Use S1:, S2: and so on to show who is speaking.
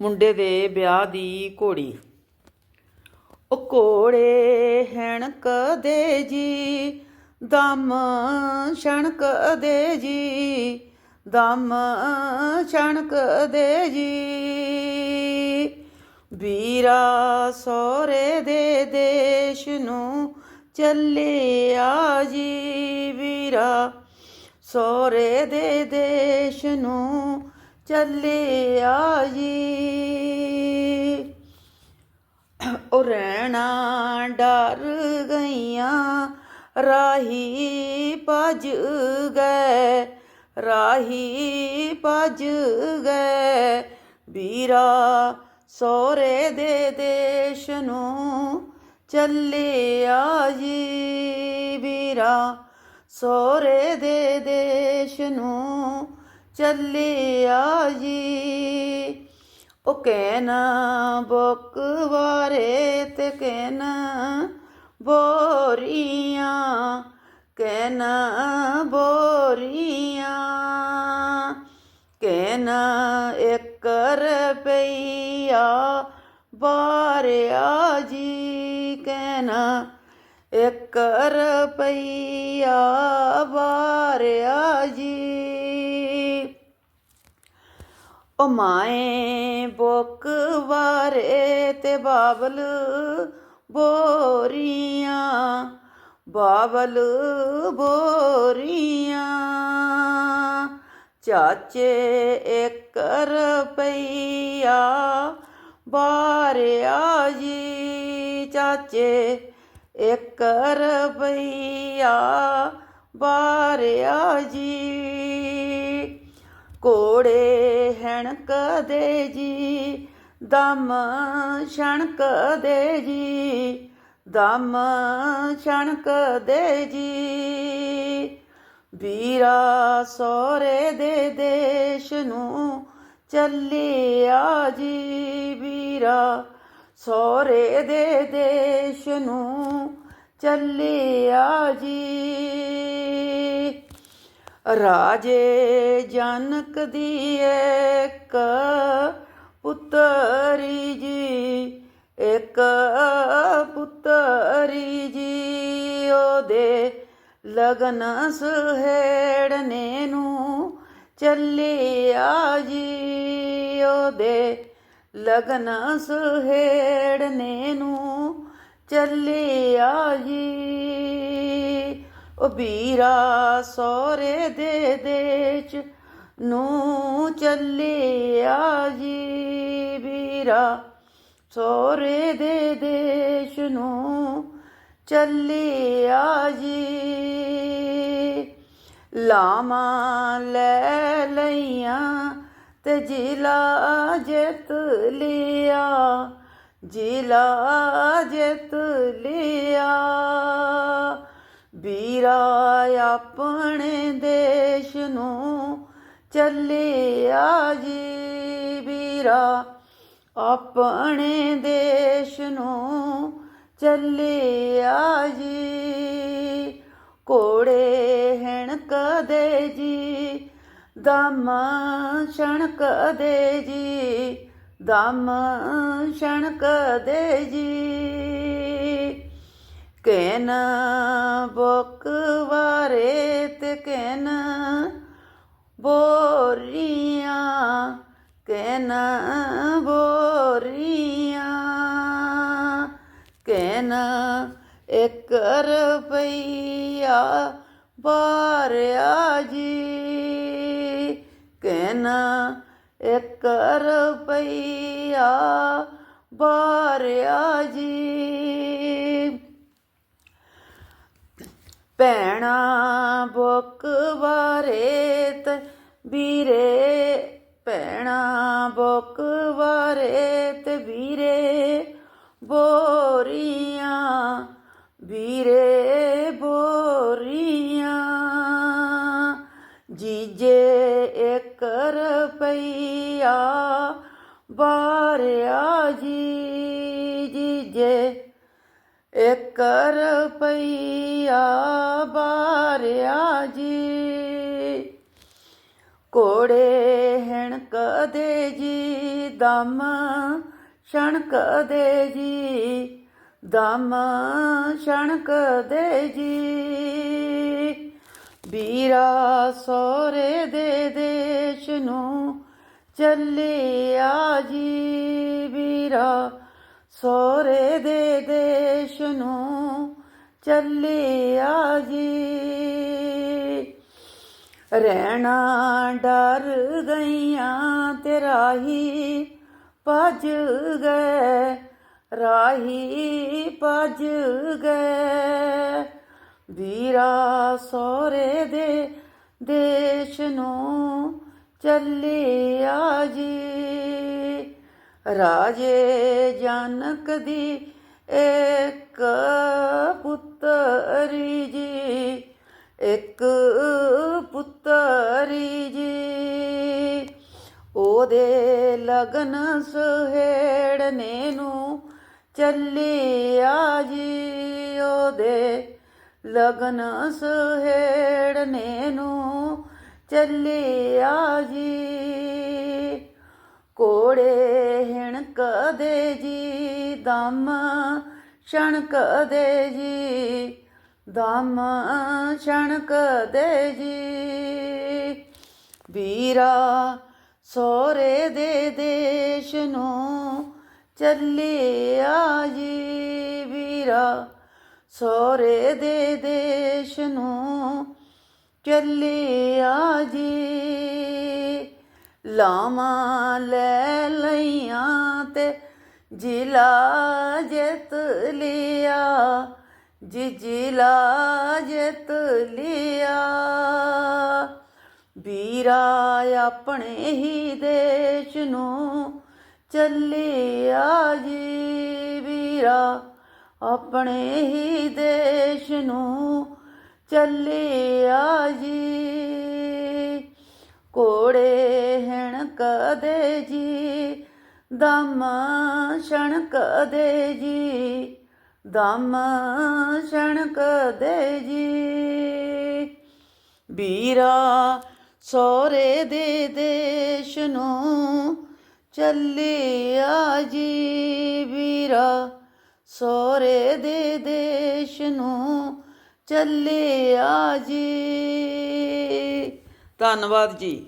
S1: ਮੁੰਡੇ ਦੇ ਵਿਆਹ ਦੀ ਘੋੜੀ। ਉਹ ਘੋੜੇ ਹੈਣ ਦੇ ਜੀ, ਦਮ ਛਣਕ ਦੇ ਜੀ, ਦਮ ਛਣਕ ਦੇ ਜੀ। ਵੀਰਾ ਸੋਰੇ ਦੇ ਦੇਸ਼ ਨੂੰ ਚੱਲਿਆ ਜੀ, ਵੀਰਾ ਸੋਰੇ ਦੇ ਦੇਸ਼ ਨੂੰ ਚੱਲਿਆ ਜੀ ਉਹ ਰਹਿਣਾ ਡਰ ਗਈਆਂ, ਰਾਹੀ ਭਜ ਗਏ, ਰਾਹੀ ਭਜ ਗਏ। ਵੀਰਾ ਸੋਰੇ ਦੇ ਦੇਸ਼ ਨੂੰ ਚੱਲਿਆ ਜੀ ਵੀਰਾ ਸੋਰੇ ਦੇ ਦੇਸ਼ ਨੂੰ ਚੱਲਿਆ ਜੀ। ਉਹ ਕਹਿਣਾ ਬੁੱਕ ਵਾਰੇ ਤੇ ਕਹਿਣਾ ਬੋਰੀਆਂ। ਕਹਿਣਾ ਬੋਰੀਆਂ। ਕਹਿਣਾ ਇੱਕ ਰੁਪਈਆ ਬਾਰਿਆ ਜੀ। ਕਹਿਣਾ ਇੱਕ ਰੁਪਈਆ ਬਾਰਿਆ ਜੀ। ਓ ਮਾਏ ਬੁੱਕ ਵਾਰੇ ਤੇ ਬਾਬਲ ਬੋਰੀਆਂ ਬਾਬਲ ਬੋਰੀਆਂ। ਚਾਚੇ ਇੱਕ ਰੁਪਈਆ ਬਾਰਿਆ ਜੀ, ਚਾਚੇ ਇੱਕ ਰੁਪਈਆ ਬਾਰਿਆ ਜੀ। ਕੋੜੇ ਹੈਣ ਦੇ ਜੀ, ਦਮ ਛਣਕ ਦੇ ਜੀ, ਦਮ ਛਣਕ ਦੇ ਜੀ। ਵੀਰਾ ਸੋਰੇ ਦੇ ਦੇਸ਼ ਨੂੰ ਚੱਲਿਆ ਜੀ, ਵੀਰਾ ਸੋਰੇ ਦੇ ਦੇਸ਼ ਨੂੰ ਚੱਲਿਆ ਜੀ। ਰਾਜੇ ਜਨਕ ਦੀ ਇੱਕ ਪੁੱਤਰੀ ਜੀ, ਇੱਕ ਪੁੱਤਰੀ ਜੀ। ਉਹਦੇ ਲਗਨ ਸੁਹੇੜਨੇ ਨੂੰ ਚੱਲਿਆ ਜੀ। ਉਹਦੇ ਲਗਨ ਸੁਹੇੜਨੇ ਨੂੰ ਚੱਲਿਆ ਜੀ। ਉਹ ਵੀਰਾ ਸੋਰੇ ਦੇ ਦੇਸ਼ ਨੂੰ ਚੱਲਿਆ ਜੀ। ਵੀਰਾ ਸੋਰੇ ਦੇ ਦੇਸ਼ ਨੂੰ ਚੱਲਿਆ ਜੀ। ਲਾਮਾ ਲੈ ਲਈਆਂ ਤੇ ਜ਼ਿਲਾ ਜਿੱਤ ਲਿਆ। ਜ਼ਿਲਾ ਜਿੱਤ ਲਿਆ। ਵੀਰਾ ਆਪਣੇ ਦੇਸ਼ ਨੂੰ ਚੱਲਿਆ ਜੀ ਵੀਰਾ ਆਪਣੇ ਦੇਸ਼ ਨੂੰ ਚੱਲਿਆ ਜੀ ਕੋੜੇ ਹੈਣ ਕਦੇ ਜੀ, ਦਮ ਛਣਕ ਦੇ ਜੀ, ਦਮ ਛਣਕ ਦੇ ਜੀ। ਕਹਿਨ ਬੁੱਕ ਵਾਰੇ ਤੇ ਕਹਿਨ ਬੋਰੀਆਂ ਕਹਿਨ ਬੋਰੀਆਂ, ਕਹਿਨ ਇੱਕ ਰੁਪਈਆ ਬਾਰਿਆ ਜੀ ਕਹਿਣਾ ਇੱਕ ਰੁਪਈਆ ਬਾਰਿਆ ਜੀ। ਭੈਣਾ, ਬੁੱਕ ਵਾਰੇ ਵੀਰੇ, ਭੈਣਾ, ਬੁੱਕ ਵਾਰੇ ਤੇ ਵੀਰੇ, ਬੋਰੀਆਂ ਵੀਰੇ, ਬੋਰੀਆਂ। ਜੀਜੇ ਇੱਕ ਰੁਪਈਆ ਬਾਰਿਆ ਜੀ। ਇੱਕ ਰੁਪਈਆ ਬਾਰਿਆ ਜੀ। ਕੋੜੇ ਹੈਣ ਕਦੇ ਜੀ, ਦਮ ਛਣਕ ਦੇ ਜੀ। ਦਮ ਛਣਕ ਦੇ ਜੀ। ਵੀਰਾ ਸੋਰੇ ਦੇ ਦੇਸ਼ ਨੂੰ ਚੱਲਿਆ ਜੀ। ਵੀਰਾ ਸੋਰੇ ਦੇ ਦੇ ਨੂੰ ਚੱਲਿਆ ਜੀ ਰਹਿਣਾ ਡਰ ਗਈਆਂ ਤੇ ਰਾਹੀ ਭੱਜ ਗਏ, ਰਾਹੀ ਭੱਜ ਗਏ। ਵੀਰਾ ਸੋਰੇ ਦੇ ਦੇਸ਼ ਨੂੰ ਚੱਲਿਆ ਜੀ ਰਾਜੇ ਜਨਕ ਦੀ ਇੱਕ ਪੁੱਤਰੀ ਜੀ, ਇੱਕ ਪੁੱਤਰੀ ਜੀ। ਉਹਦੇ ਲਗਨ ਸੁਹੇੜਨੇ ਨੂੰ ਚੱਲਿਆ ਜੀ। ਉਹਦੇ ਲਗਨ ਸੁਹੇੜਨੇ ਨੂੰ ਚੱਲਿਆ ਜੀ। ਕੋੜੇ ਹਿਣ ਕਦੇ ਜੀ, ਦਮ ਛਣਕ ਦੇ ਜੀ, ਦਮ ਛਣਕ ਦੇ ਜੀ। ਵੀਰਾ ਸੋਰੇ ਦੇ ਦੇਸ਼ ਨੂੰ ਚੱਲਿਆ ਜੀ ਵੀਰਾ ਸੋਰੇ ਦੇ ਦੇਸ਼ ਨੂੰ ਚੱਲਿਆ ਜੀ ਲਾਵਾਂ ਲੈ ਲਈਆਂ ਤੇ ਜ਼ਿਲਾ ਜਿੱਤ ਲਿਆ, ਜੀ ਜ਼ਿਲਾ ਜਿੱਤ ਲਿਆ। ਵੀਰਾ ਆਪਣੇ ਹੀ ਦੇਸ਼ ਨੂੰ ਚੱਲਿਆ ਜੀ, ਵੀਰਾ ਆਪਣੇ ਹੀ ਦੇਸ਼ ਨੂੰ ਚੱਲਿਆ ਜੀ। ਕੋੜੇ ਹਣ ਕਦੇ ਜੀ, ਦਮ ਛਣਕ ਦੇ ਜੀ, ਦਮ ਛਣਕ ਦੇ ਜੀ। ਵੀਰਾ ਸੋਰੇ ਦੇ ਦੇਸ਼ ਨੂੰ ਚੱਲਿਆ ਜੀ, ਵੀਰਾ ਸੋਰੇ ਦੇ ਦੇਸ਼ ਨੂੰ ਚੱਲਿਆ ਜੀ। ਧੰਨਵਾਦ ਜੀ।